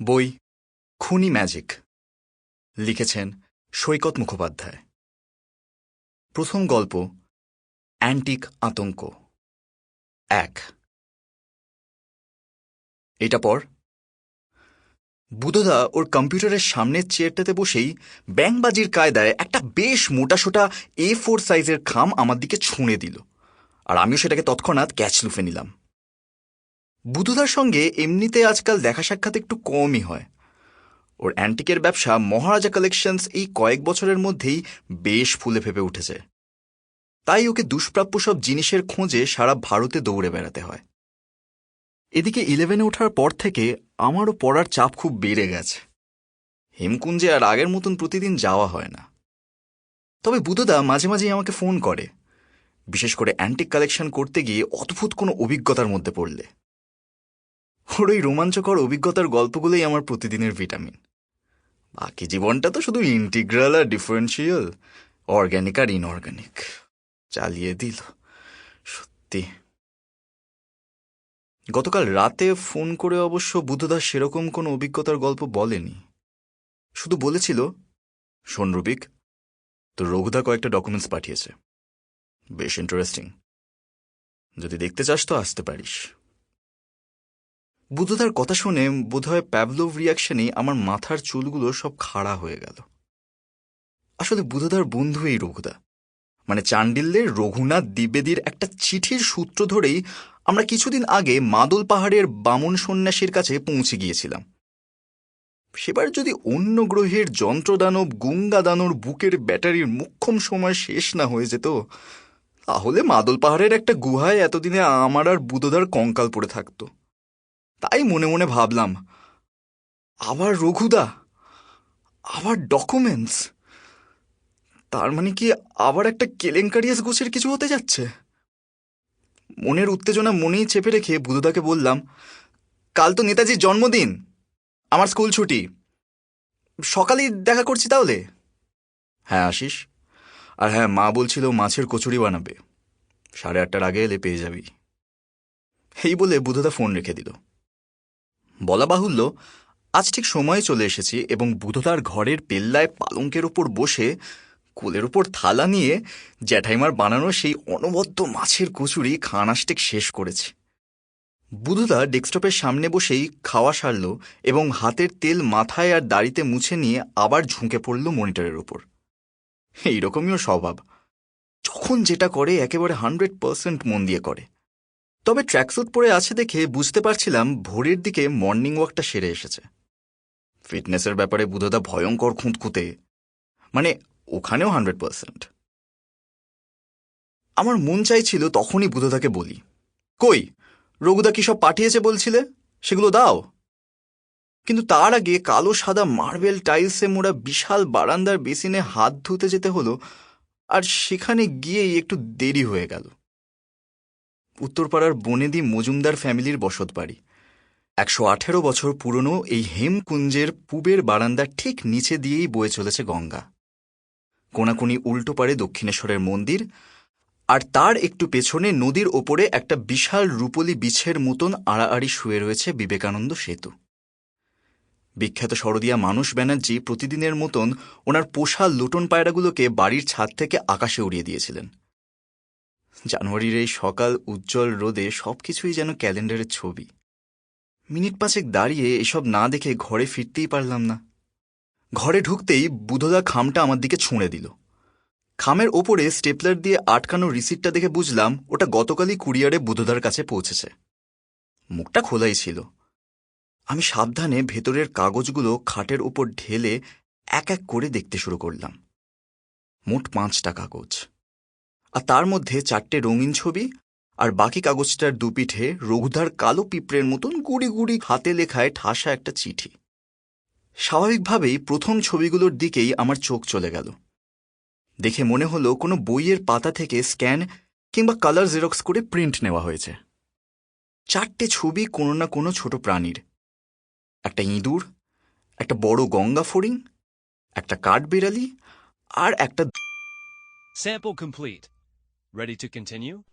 বই খুনি ম্যাজিক লিখেছেন সৈকত মুখোপাধ্যায়। প্রথম গল্প, অ্যান্টিক আতঙ্ক। এক। এটা পর বুধদা ওর কম্পিউটারের সামনের চেয়ারটাতে বসেই ব্যাংবাজির কায়দায় একটা বেশ মোটাসোটা এ ফোর সাইজের খাম আমার দিকে ছুঁড়ে দিল। আর আমিও সেটাকে তৎক্ষণাৎ ক্যাচ লুফে নিলাম। বুধুদার সঙ্গে এমনিতে আজকাল দেখা সাক্ষাৎ একটু কমই হয়। ওর অ্যান্টিকের ব্যবসা মহারাজা কালেকশনস এই কয়েক বছরের মধ্যেই বেশ ফুলে ফেপে উঠেছে। তাই ওকে দুষ্প্রাপ্য সব জিনিসের খোঁজে সারা ভারতে দৌড়ে বেড়াতে হয়। এদিকে ইলেভেনে ওঠার পর থেকে আমারও পড়ার চাপ খুব বেড়ে গেছে। হেমকুঞ্জে আর আগের মতন প্রতিদিন যাওয়া হয় না। তবে বুধদা মাঝে মাঝেই আমাকে ফোন করে। বিশেষ করে অ্যান্টিক কালেকশন করতে গিয়ে অদ্ভুত কোনো অভিজ্ঞতার মধ্যে পড়লে। ওর ওই রোমাঞ্চকর অভিজ্ঞতার গল্পগুলোই আমার প্রতিদিনের ভিটামিন। বাকি জীবনটা তো শুধু ইন্টিগ্রাল আর ডিফারেন্সিয়াল অর্গ্যানিক আর ইনঅর্গ্যানিক। চালিয়ে দিল, সত্যি। গতকাল রাতে ফোন করে অবশ্য বুদ্ধদাস সেরকম কোনো অভিজ্ঞতার গল্প বলেনি। শুধু বলেছিল, শোন রুবিক তো রঘুদা কয়েকটা ডকুমেন্টস পাঠিয়েছে। বেশ ইন্টারেস্টিং যদি দেখতে চাস তো আসতে পারিস। বুদ্ধদার কথা শুনে বোধহয় প্যাভলোভ রিয়াকশনে আমার মাথার চুলগুলো সব খাড়া হয়ে গেল। আসলে বুদ্ধদার বন্ধু এই রঘুদা। মানে চান্ডিল্যের রঘুনাথ দ্বিবেদীর একটা চিঠির সূত্র ধরেই আমরা কিছুদিন আগে মাদল পাহাড়ের বামন সন্ন্যাসীর কাছে পৌঁছে গিয়েছিলাম। সেবার যদি অন্য গ্রহের যন্ত্রদানব গুঙ্গা দানর বুকের ব্যাটারির মুখ্যম সময় শেষ না হয়ে যেত, তাহলে মাদল পাহাড়ের একটা গুহায় এতদিনে আমার আর বুধদার কঙ্কাল পড়ে থাকতো। তাই মনে মনে ভাবলাম, আবার রঘুদা, আবার ডকুমেন্টস তার মানে কি আবার একটা কেলেঙ্কারিয়াস গোছের কিছু হতে যাচ্ছে? মনের উত্তেজনা মনেই চেপে রেখে বুধুদাকে বললাম, কাল তো নেতাজির জন্মদিন, আমার স্কুল ছুটি। সকালেই দেখা করছি তাহলে? হ্যাঁ আসিস আর হ্যাঁ মা বলছিল মাছের কচুরি বানাবে। সাড়ে আটটার আগে এলে পেয়ে যাবি। এই বলে বুধদা ফোন রেখে দিল। বলা বাহুল্য, আজ ঠিক সময়ে চলে এসেছি এবং বুধদার ঘরের পেল্লায় পালঙ্কের ওপর বসে কোলের ওপর থালা নিয়ে জ্যাঠাইমার বানানো সেই অনবদ্য মাছের কচুরি খানাস্টেক শেষ করেছে। বুধদা ডেস্কটপের সামনে বসেই খাওয়া সারল এবং হাতের তেল মাথায় আর দাড়িতে মুছে নিয়ে আবার ঝুঁকে পড়ল মনিটরের ওপর এইরকমইও স্বভাব। যখন যেটা করে একেবারে হান্ড্রেড পার্সেন্ট মন দিয়ে করে। তবে ট্র্যাকস্যুট পরে আছে দেখে বুঝতে পারছিলাম ভোরের দিকে মর্নিং ওয়াকটা সেরে এসেছে। ফিটনেসের ব্যাপারে বুধদা ভয়ঙ্কর খুঁতখুঁতে মানে ওখানেও হান্ড্রেড পার্সেন্ট। আমার মন চাইছিল তখনই বুধদাকে বলি, কই, রঘুদা কি সব পাঠিয়েছে বলছিলে? সেগুলো দাও। কিন্তু তার আগে কালো সাদা মার্বেল টাইলসে মোড়া বিশাল বারান্দার বেসিনে হাত ধুতে যেতে হলো, আর সেখানে গিয়েই একটু দেরি হয়ে গেল। উত্তরপাড়ার বনেদি মজুমদার ফ্যামিলির বসত বাড়ি। একশো আঠেরো বছর পুরনো এই হেমকুঞ্জের পূবের বারান্দার ঠিক নিচে দিয়েই বয়ে চলেছে গঙ্গা। কোনাকুনি উল্টো পারে দক্ষিণেশ্বরের মন্দির, আর তার একটু পেছনে নদীর ওপরে একটা বিশাল রূপলি বিছের মতন আড়াআড়ি শুয়ে রয়েছে বিবেকানন্দ সেতু। বিখ্যাত সরদিয়া মানুষ ব্যানার্জি প্রতিদিনের মতন ওনার পোষা লুটন পায়রাগুলোকে বাড়ির ছাদ থেকে আকাশে উড়িয়ে দিয়েছিলেন। জানুয়ারির এই সকাল উজ্জ্বল রোদে সবকিছুই যেন ক্যালেন্ডারের ছবি। মিনিট পাঁচেক দাঁড়িয়ে এসব না দেখে ঘরে ফিরতেই পারলাম না। ঘরে ঢুকতেই বুধদা খামটা আমার দিকে ছুঁড়ে দিল। খামের ওপরে স্টেপলার দিয়ে আটকানো রিসিটটা দেখে বুঝলাম ওটা গতকালই কুরিয়ারে বুধদার কাছে পৌঁছেছে। মুখটা খোলাই ছিল। আমি সাবধানে ভেতরের কাগজগুলো খাটের ওপর ঢেলে এক এক করে দেখতে শুরু করলাম। মোট পাঁচটা কাগজ। আর তার মধ্যে চারটে রঙিন ছবি আর বাকি কাগজটার দুপিঠে রঘুধার কালো পিঁপড়ের মতন গুড়ি গুড়ি হাতে লেখায় ঠাসা একটা চিঠি। স্বাভাবিকভাবেই প্রথম ছবিগুলোর দিকেই আমার চোখ চলে গেল। দেখে মনে হলো কোনো বইয়ের পাতা থেকে স্ক্যান কিংবা কালার জেরক্স করে প্রিন্ট নেওয়া হয়েছে। চারটে ছবি কোনো না কোনো ছোট প্রাণীর। একটা ইঁদুর, একটা বড় গঙ্গা ফড়িং, একটা কাঠবিড়ালি আর একটা Sample complete. Ready to continue?